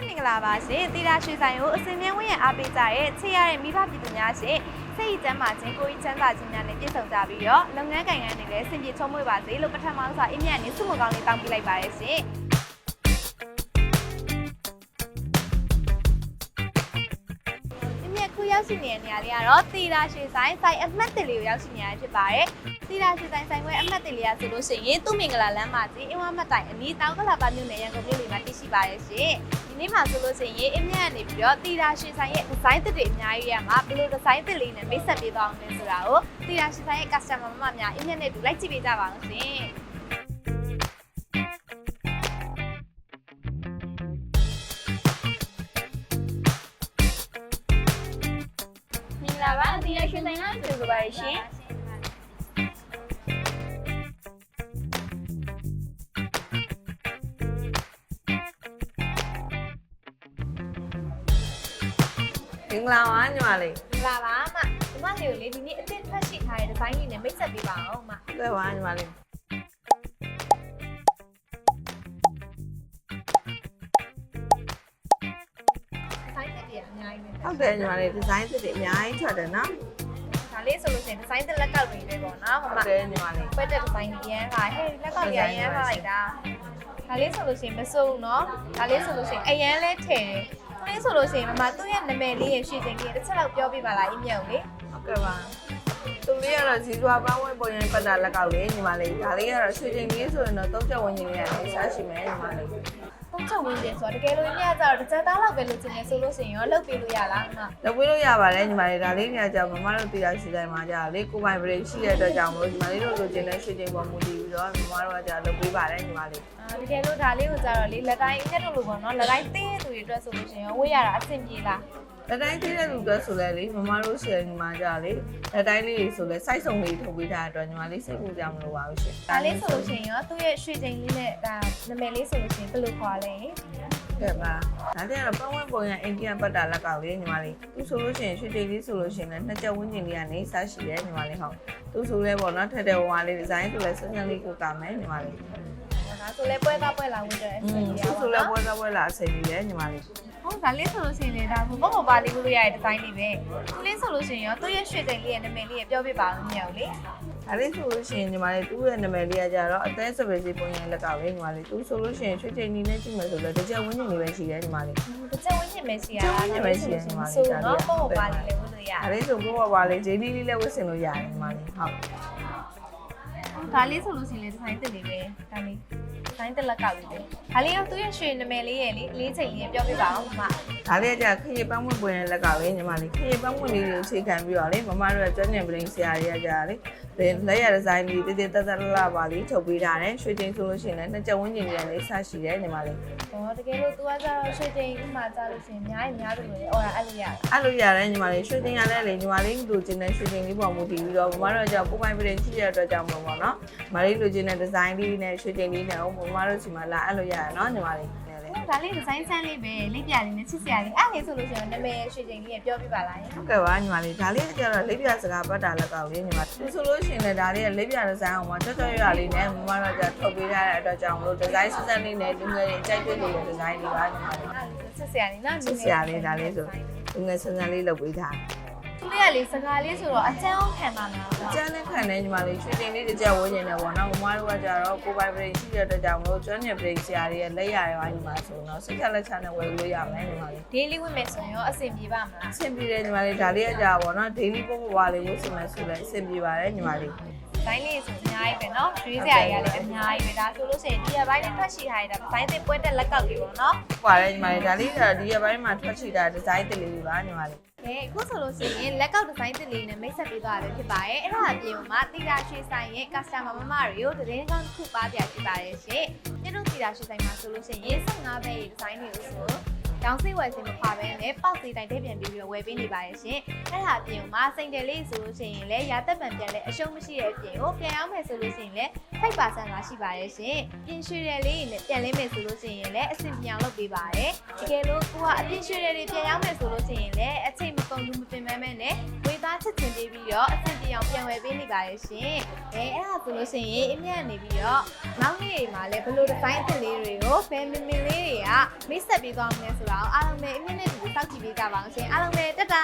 မင်္ဂလာပါရှင်။တီတာရွှေဆိုင်ကိုအစင်မြဲဝင်းရအားပေးကြတဲ့ချစ်ရတဲ့မိဘပြည်သူများရှင်။စိတ်အကျမ်းမာခြင်းကိုယ်ကြီးချမ်းသာခြင်းများနဲ့ပြည့်စုံကြပြီးတော့လုပ်ငန်းကိုင်ငန်းတွေလည်းအဆင်ပြေချုံးမွေ့ပါစေလို့ပထမဆုံးအင်းမြတ်နဲ့စုမကောင်းလေးတောင်းပေးလိုက်ပါရရှင်။ဒီမြတ်ခုရောက်ရှိနေတဲ့နေရာလေးကတော့တီတာရွှေဆိုင်ဆိုင်အမှတ်တလေးကိုရောက်ရှိနေရဖြစ်ပါတယ်။တီတာရွှေဆိုင်ဆိုင်ခွဲအမှတ်တလေးရဆိုလို့ရှိရင်သူ့မင်္ဂလာလမ်းမှာကြီးအင်းဝမတိုင်အနီးတောင်ကလာပါမြို့နယ်ရန်ကုန်မြို့လေးမှာတည်ရှိပါရဲ့ရှင်။ဒီ နေ့မှာဆိုလို့ရှိရင်အမြတ်ကနေပြီးတော့တီတာရွှေဆိုင်ရဲ့ဒီဇိုင်းသစ်တွေအများကြီးရမှာဘယ်လိုဒီဇိုင်းသစ်လေးနဲ့မိတ်ဆက်ပေးသွားအောင်လဲဆိုတာကိုတီတာရွှေဆိုင်ရဲ့ customer မမများအမြတ်နဲ့တူလိုက်ကြည့်ပေးကြပါအောင်ရှင်။မင်္ဂလာပါဒီရရှင်တိုင်းလားကျေးဇူးပါရှင် မင်္ဂလာပါညီမလေးလာပါအမဒီမလေးကိုလေဒီနေ့အစ်စ်ထွက်ရှိထားတဲ့ဒီဇိုင်းလေးနဲ့မိတ်ဆက်ပေးပါအောင်အမဟုတ်ကဲ့ပါညီမလေးဒီဇိုင်းသစ်တွေအများကြီးပဲဟုတ်တယ်ညီမလေးဒီဇိုင်းသစ်တွေအများကြီးထွက်တယ်နော်ဒါလေးဆိုလို့ရှိရင်ဒီဇိုင်းသစ်လက်ကောက်တွေပဲပေါ့နော်မဟုမတ်တယ်ညီမလေးခွက်တဲ့ဒီဇိုင်းကြီးရမ်းပါဟဲ့လက်ကောက်ကြီးရမ်းပါလိုက်တာဒါလေးဆိုလို့ရှိရင်မစိုးဘူးနော်ဒါလေးဆိုလို့ရှိရင်အရန်လဲထည့်တယ်ဒါ လေးဆိုလို့ရှိရင်မမသူ့ရဲ့နာမည်လေးရဲ့ရှေ့ချိန်လေးတစ်ချက်လောက်ပြောပြပါလားအင်းမြတ်ကိုလေဟုတ်ကဲ့ပါသူလေးကတော့ဇီစွာပန်းဝဲပုံရင်ပတ်တာလက်ကောက်လေးညီမလေးဒါလေးကတော့ရွှေချိန်လေးဆိုရင်တော့သုံးချက်ဝင်ရင်လည်းအစားရှိမယ်ညီမလေးပုံချက်ဝင်တယ်ဆိုတော့တကယ်လို့အင်းမြတ်ကကြတော့တစ်ချက်သားလောက်ပဲလို့ချင်နေဆိုလို့ရှိရင်ရောလုပ်ပေးလို့ရလားအမလုပ်ပြီးလို့ရပါတယ်ညီမလေးဒါလေးညကြောင်မမတို့တရားရှိတိုင်းမှာကြာလေကိုပိုင်ပရိရှိတဲ့အတွက်ကြောင့်မလို့ညီမလေးတို့လိုချင်တဲ့ရွှေချိန်ပေါ်မူတည်ပြီးတော့မမတို့ကကြာလုပ်ပေးပါတယ်ညီမလေးအာတကယ်လို့ဒါလေးကိုကြတော့လေလက်တိုင်းအင်းမြတ်တို့လိုပေါ့နော်လက်တိုင်းသေး တဲ့သူတွေအတွက်ဆိုလို့ရှိရင်ရောဝေးရတာအဆင်ပြေလားလက်တိုင်းသေးတဲ့လူတွေဆိုလဲလေမမတို့ရှယ်ညီမကြာလေလက်တိုင်းလေးတွေဆိုလဲစိုက်စုံလေးထုတ်ပေးထားတဲ့အတွက်ညီမလေးစိတ်ပူကြမလို့ပါဘူးရှင်ဒါလေးဆိုလို့ရှိရင်ရောသူ့ရဲ့ရွှေချိန်လေးနဲ့ဒါနာမည်လေးဆိုလို့ရှိရင်ဘယ်လိုခေါ်လဲကဲပါဒါတည်းကတော့ပတ်ဝန်းပုံရအိန္ဒိယပတ်တာလက်ကောက်လေးညီမလေးသူဆိုလို့ရှိရင်ရွှေတိတ်လေးဆိုလို့ရှိရင်လည်းနှစ်ချက်ဝန်းကျင်လေးကနေစရှိတယ်ညီမလေးဟုတ်သူဆိုလဲပေါ့နော်ထက်တဲ့ဝါလေးဒီဇိုင်းဆိုလဲဆန်းဆန်းလေးကိုကမယ်ညီမလေးဒါ ဆိုလဲပွဲသားပွဲလာဝင်တယ်အဆင်ပြေသူပါဆိုလဲတော့ပွဲစားပွဲလာအချိန်ကြီးတယ်ညီမလေးဟုတ်ဒါလေးဆိုလို့ရှိရင်လေဒါဘုဘပါလေးကိုလို့ရတဲ့ဒီဇိုင်းလေးပဲသူလေးဆိုလို့ရှိရင်ရောသူ့ရဲ့ရွှေချိန်လေးရဲ့နာမည်လေးရဲ့ပြောပြပါဦးမြောက်လေဒါလေးဆိုလို့ရှိရင်ညီမလေးသူ့ရဲ့နာမည်လေးကကြတော့အသေးစပယ်စီပုံရလက်ကောက်လေးညီမလေးသူဆိုလို့ရှိရင်ရွှေတိတ်နေနဲ့ကြည့်မယ်ဆိုလဲတစ်ချက်ဝန်းကျင်လေးပဲရှိတယ်ညီမလေးတစ်ချက်ဝင်းချင်ပဲရှိရတာတစ်ချက်ဝန်းကျင်ပဲရှိတယ်ညီမလေးဆိုဒါလေးတော့ကဘုဘပါလေးလည်းဝင်လို့ရဒါလေးဆိုဘောပါလေးဂျေလီလေးလည်းဝတ်ဆင်လို့ရတယ်ညီမလေးဟုတ်ဒါလေးဆိုလို့ရှိရင်လေဒီဇိုင်းတစ်လေးပဲဒါလေးဒီ ဇိုင်းတစ်လက်ကောက်လေးပဲဒါလေးရောသူ့ရဲ့ရွှေနာမည်လေးရဲ့လေအလေးချိန်လေးရဲ့ပြောပြပါဦးမဒါလေးကကြခရီးပန်းဝင်ပွင့်တဲ့လက်ကပဲညီမလေးခရီးပန်းဝင်လေးကိုအခြေခံပြီးတော့လေမမတို့ရဲ့ကျွမ်းကျင်ပရင်ဆရာတွေကကြလေ လက်ရဒီဇိုင်းလေးတည်တည်တက်တက်လာပါလေးထုတ်ပေးထားတယ်ရွှေချင်းဆိုလို့ရှိရင်လည်းနှစ်ကြက်ဝန်းကျင်ကြီးလေးဆက်ရှိတယ်ညီမလေးဟောတကယ်လို့ तू ကကြတော့ရွှေချိန်ဥမာကြလို့ရှိရင်အများကြီးများတယ်လို့လေအော်အဲ့လိုရအဲ့လိုရတယ်ညီမလေးရွှေချင်းရလဲလေညီမလေးလူချင်းတဲ့ရွှေချင်းလေးပေါ်မူတည်ပြီးတော့မမတို့ကြောင့်ကိုပိုင်ပရင်ရှိတဲ့အတွက်ကြောင့်မလို့ပေါ့နော်မလေးလူချင်းတဲ့ဒီဇိုင်းလေးနဲ့ရွှေချင်းလေးနဲ့မမတို့စီမှာလာအဲ့လိုရတယ်နော်ညီမလေးလေ ဒါလေးဒီဇိုင်းဆန်းလေးပဲလေးပြလေးနဲ့ချစ်စရာလေးအဲ့လေးဆိုလို့ရှိရင်နာမည်ရွှေချိန်လေးရဲ့ပြောပြပါလားယင်ဟုတ်ကဲ့ပါညီမလေးဒါလေးကကျတော့လေးပြစကားပတ်တာလက်ကောက်လေးညီမသူဆိုလို့ရှိရင်လည်းဒါလေးကလေးပြဒီဇိုင်းအောင်မှာတော်တော်ရရလေးနဲ့မမတို့ကထုတ်ပေးထားတဲ့အတွက်ကြောင့်မလို့ဒီဇိုင်းစစလေးနဲ့လူငယ်တွေအကြိုက်တွေ့လို့ဒီဇိုင်းလေးပါညီမလေးအဲ့လေးချစ်စရာလေးနော်ချစ်စရာလေးဒါလေးဆိုလူငယ်စစလေးလုပ်ပေးထား သူလေးကလေစကားလေးဆိုတော့အကျန်းအောင်ခံတာလား အကျန်းနဲ့ခံနေညီမလေးရွှေတင်လေးတစ်ကြက်ဝန်းကျင်နေပေါ့နော်မမတို့ကကြတော့ကိုပိုင်ပရိရှိတဲ့အတွက်ကြောင့်မလို့ကျွမ်းကျင်ပရိဆရာတွေရဲ့လက်ရရွာညီမဆိုတော့စိတ်ချလက်ချနဲ့ဝယ်လို့ရမယ်ညီမလေး ဒေးလီဝင်မယ်ဆိုရင်ရောအဆင်ပြေပါမလား အဆင်ပြေတယ်ညီမလေးဒါလေးကကြာပေါ့နော် daily ပို့ပွားလေးဝတ်ဆင်မယ်ဆိုလည်းအဆင်ပြေပါတယ်ညီမလေး ဒိုင်းလေးဆိုအများကြီးပဲเนาะရွေးစရာတွေကလည်းအများကြီးပဲဒါဆိုလို့ရှိရင်ဒီရက်ပိုင်းလေးထွက်ရှိထားတဲ့ဒါဒိုင်းသစ်ပွဲတက်လက်ကောက်လေးပေါ့เนาะ ပါတယ်ညီမလေးဒါလေးကဒီရက်ပိုင်းမှာထွက်ချီတာဒီဇိုင်းတစ်လေးတွေပါညီမလေး ကဲအခုဆိုလို့ရှိရင်လက်ကောက်ဒီဇိုင်းသစ်လေးနဲ့မိတ်ဆက်ပေးသွားရပဲဖြစ်ပါတယ်အဲ့ဒါအပြင်မှာတီတာရွှေဆိုင်ရဲ့ customer မမတွေကိုတည်င်းကောင်းတစ်ခုပါပြဖြစ်ပါတယ်ရှင်ညတို့တီတာရွှေဆိုင်မှာဆိုလို့ရှိရင်15ပဲဒီဇိုင်းတွေကိုဆို တောင်းစိတ်ဝယ်စင်မခွာပဲနဲ့ပေါက်စီတိုင်းတက်ပြန်ပြီးပြီးတော့ဝယ်ပေးနေပါတယ်ရှင်အဲ့ဒါအပြင်မှာစိန်တယ်လေးဆိုလို့ရှိရင်လည်းရာသက်ပံပြန်လဲအရှုံးမရှိတဲ့အပြင်ကိုပြန်ရောက်မယ်ဆိုလို့ရှိရင်လည်း5%သာရှိပါတယ်ရှင်ပြင်ရွှေတယ်လေးနဲ့ပြန်လဲမယ်ဆိုလို့ရှိရင်လည်းအဆင်ပြေအောင်လုပ်ပေးပါတယ်တကယ်လို့ကိုကအပြင်ရွှေတယ်တွေပြန်ရောက်မယ်ဆိုလို့ရှိရင်လည်းအချိန်မကုန်ဘူးမပင်ပန်းမဲနဲ့ဝေးသားစားချက်ချင်းပေးပြီးတော့အဆင်ပြေ အောင်ပြန်ဝယ်ပေးနေပါတယ်ရှင်။အဲအဲ့ဒါဆိုလို့ရှိရင်အမြတ်နေပြီးတော့နောက်နေ့မှာလည်းဘလို့ဒီဇိုင်းအသစ်လေးတွေကိုဖဲမင်မင်လေးတွေကမိတ်ဆက်ပေးသွားမယ်ဆိုတာကိုအားလုံးပဲအမြင့်နဲ့တူစောင့်ကြည့်ပေးကြပါအောင်ရှင်။အားလုံးပဲတက်တာ